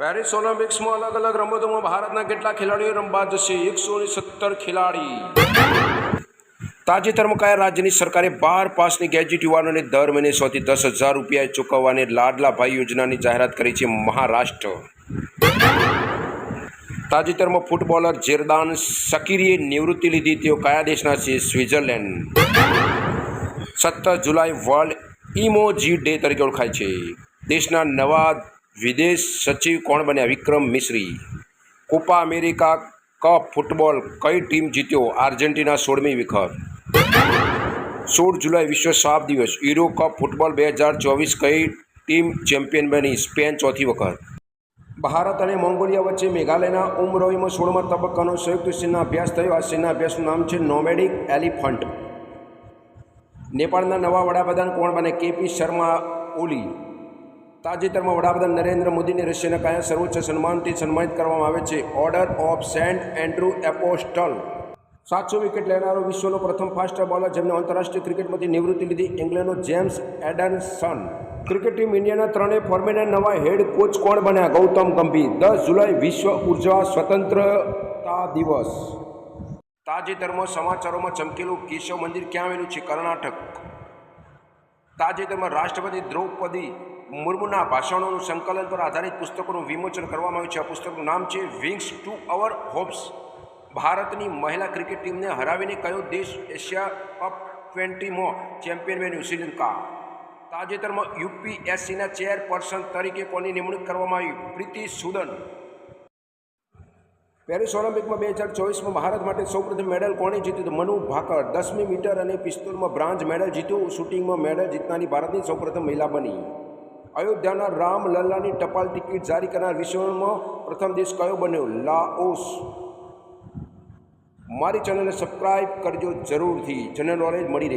Paris ઓલિમ્પિક્સમાં અલગ અલગ રમતોમાં ભારતના કેટલા ખેલાડીઓ રમવા જશે. એકસો સત્તર ખેલાડી. તાજેતરમાં કયા રાજ્યની સરકારે બાર પાસની ગેજેટ યુવાનોને દર મહિને સોથી દસ હજાર રૂપિયા ચૂકવવાની લાડલા ભાઈ યોજનાની જાહેરાત કરી છે મહારાષ્ટ્ર. તાજેતરમાં ફૂટબોલર જેરદાન શકીરીએ નિવૃત્તિ લીધી. તેઓ કયા દેશના છે? સ્વિટ્ઝરલેન્ડ. સત્તર જુલાઈ વર્લ્ડ ઇમોજી ડે તરીકે ઓળખાય છે. દેશના નવા વિદેશ સચિવ કોણ બન્યા? Vikram Misri. Copa America cup football કઈ ટીમ જીત્યો? આર્જેન્ટિના સોળમી વખત સોળ જુલાઈ વિશ્વ સાપ દિવસ. યુરો કપ ફૂટબોલ બે હજાર ચોવીસ કઈ ટીમ ચેમ્પિયન બની? સ્પેન ચોથી વખત. ભારત અને મોંગોલિયા વચ્ચે મેઘાલયના ઉમરોઈમાં સોળમા તબક્કાનો સંયુક્ત સેના અભ્યાસ થયો. આ સેના અભ્યાસનું નામ છે નોમેડિક એલિફન્ટ. નેપાળના નવા વડાપ્રધાન કોણ બને? કેપી શર્મા ઓલી. તાજેતરમાં વડાપ્રધાન નરેન્દ્ર મોદીને રશિયાના કાયા સર્વોચ્ચ સન્માનથી સન્માનિત કરવામાં આવે છે. Order of Saint Andrew Apostle સાતસો વિકેટ લેનારો વિશ્વનો પ્રથમ ફાસ્ટ બોલર જેમને આંતરરાષ્ટ્રીય ક્રિકેટમાંથી નિવૃત્તિ લીધી ઇંગ્લેન્ડનો જેમ્સ એડનસન ક્રિકેટ ટીમ ઇન્ડિયાના ત્રણેય ફોર્મેટના નવા હેડ કોચ કોણ બન્યા? ગૌતમ ગંભીર. દસ જુલાઈ વિશ્વ ઊર્જા સ્વતંત્રતા દિવસ. તાજેતરમાં સમાચારોમાં ચમકેલું કેશવ મંદિર ક્યાં આવેલું છે? કર્ણાટક. તાજેતરમાં રાષ્ટ્રપતિ દ્રૌપદી મુર્મુના ભાષણોનું સંકલન પર આધારિત પુસ્તકોનું વિમોચન કરવામાં આવ્યું છે. આ પુસ્તકનું નામ છે વિંગ્સ ટુ અવર હોપ્સ ભારતની મહિલા ક્રિકેટ ટીમને હરાવીને કયો દેશ એશિયા કપ ટ્વેન્ટીમાં ચેમ્પિયન બન્યું? શ્રીલંકા. તાજેતરમાં યુપીએસસીના ચેરપર્સન તરીકે કોની નિમણૂક કરવામાં આવી? પ્રીતિ સુદન. પેરિસ ઓલિમ્પિકમાં બે હજાર ચોવીસમાં ભારત માટે સૌપ્રથમ મેડલ કોણે જીત્યું? હતું મનુ ભાકર, દસમી મીટર અને પિસ્તોલમાં બ્રાન્ઝ મેડલ જીત્યું. શૂટિંગમાં મેડલ જીતનારી ભારતની સૌપ્રથમ મહિલા બની. અયોધ્યાના રામ લલ્લાની ટપાલ ટિકિટ જારી કરનાર વિશ્વમાં પ્રથમ દેશ કયો બન્યો? લાઓસ. મારી ચેનલને સબસ્ક્રાઈબ કરજો જરૂરથી. જનરલ નોલેજ મળી રહે.